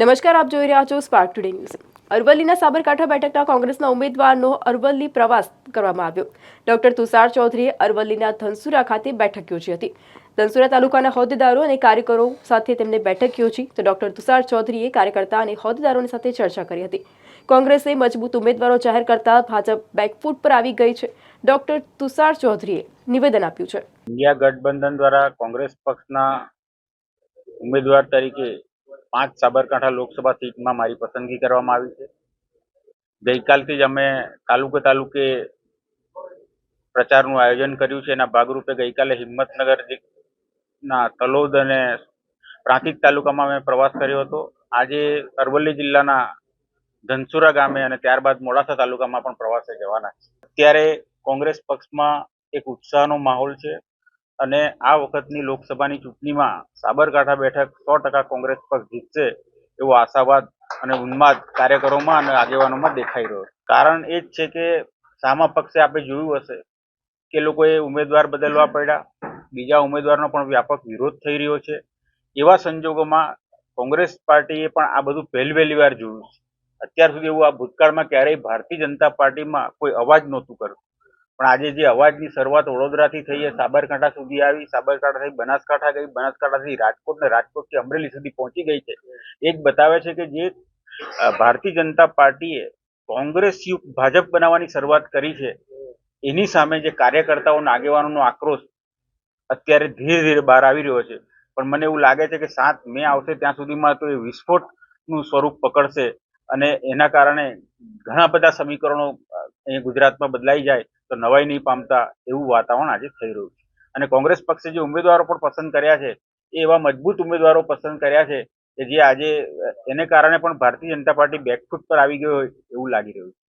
નમસ્કાર, આપ જોઈ રહ્યા છો સ્પાર્ક ટુડે ન્યૂઝ અરવલ્લીના સાબરકાંઠા બેઠકના કોંગ્રેસના ઉમેદવારનો અરવલ્લી પ્રવાસ કરવામાં આવ્યો. ડોક્ટર તુષાર ચૌધરીએ અરવલ્લીના ધનસુરા ખાતે બેઠક યોજી હતી. ધનસુરા તાલુકાના હોદ્દેદારો અને કાર્યકરો સાથે તેમને બેઠક યોજી, તો ડોક્ટર તુષાર ચૌધરીએ કાર્યકર્તા અને હોદ્દેદારોની સાથે ચર્ચા કરી હતી. કોંગ્રેસે મજબૂત ઉમેદવારો જાહેર કરતા ભાજપ બેકફૂટ પર આવી ગઈ છે. ડોક્ટર તુષાર ચૌધરીએ નિવેદન આપ્યું છે. ઇન્ડિયા ગઠબંધન દ્વારા કોંગ્રેસ પક્ષના ઉમેદવાર તરીકે પાંચ સાબરકાંઠા લોકસભા સીટમાં મારી પસંદગી કરવામાં આવી છે. ગઈકાલથી જ અમે તાલુકે તાલુકે પ્રચારનું આયોજન કર્યું છે. એના ભાગરૂપે ગઈકાલે હિંમતનગર ના તલોદ અને પ્રાંતિક તાલુકામાં અમે પ્રવાસ કર્યો હતો. આજે અરવલ્લી જિલ્લાના ધનસુરા ગામે અને ત્યારબાદ મોડાસા તાલુકામાં પણ પ્રવાસે જવાના છે. અત્યારે કોંગ્રેસ પક્ષમાં એક ઉત્સાહનો માહોલ છે. અને આ વખતની લોકસભાની ચૂંટણીમાં સાબરકાંઠા બેઠક સો ટકા કોંગ્રેસ પક્ષ જીતશે એવો આશાવાદ અને ઉન્માદ કાર્યકરોમાં અને આગેવાનોમાં દેખાઈ રહ્યો કારણ એ જ છે કે સામા પક્ષે આપણે જોયું હશે કે લોકોએ ઉમેદવાર બદલવા પડ્યા. બીજા ઉમેદવારનો પણ વ્યાપક વિરોધ થઈ રહ્યો છે. એવા સંજોગોમાં કોંગ્રેસ પાર્ટીએ પણ આ બધું પહેલી પહેલી વાર જોયું છે. અત્યાર સુધી એવું આ ભૂતકાળમાં ક્યારેય ભારતીય જનતા પાર્ટીમાં કોઈ અવાજ નહોતું કર્યું. પણ આજે જે અવાજની શરૂઆત વડોદરાથી થઈ સાબરકાંઠા સુધી આવી, સાબરકાંઠાથી બનાસકાંઠા ગઈ, બનાસકાંઠાથી રાજકોટ ને રાજકોટથી અમરેલી સુધી પહોંચી ગઈ છે. એ જ બતાવે છે કે જે ભારતીય જનતા પાર્ટીએ કોંગ્રેસ ભાજપ બનાવવાની શરૂઆત કરી છે, એની સામે જે કાર્યકર્તાઓનો આગેવાનોનો આક્રોશ અત્યારે ધીરે ધીરે બહાર આવી રહ્યો છે. પણ મને એવું લાગે છે કે સાત મે આવશે ત્યાં સુધીમાં તો એ વિસ્ફોટનું સ્વરૂપ પકડશે અને એના કારણે ઘણા બધા સમીકરણો અહીંયા ગુજરાતમાં બદલાઈ જાય. તો નવાઈ નહીં પામતા એવું વાતાવરણ આજે થઈ રહ્યું છે. અને કોંગ્રેસ પક્ષે જે ઉમેદવારો પણ પસંદ કર્યા છે, એ એવા મજબૂત ઉમેદવારો પસંદ કર્યા છે કે જે આજે, એને કારણે પણ ભારતીય જનતા પાર્ટી બેકફૂટ પર આવી ગયો હોય એવું લાગી રહ્યું છે.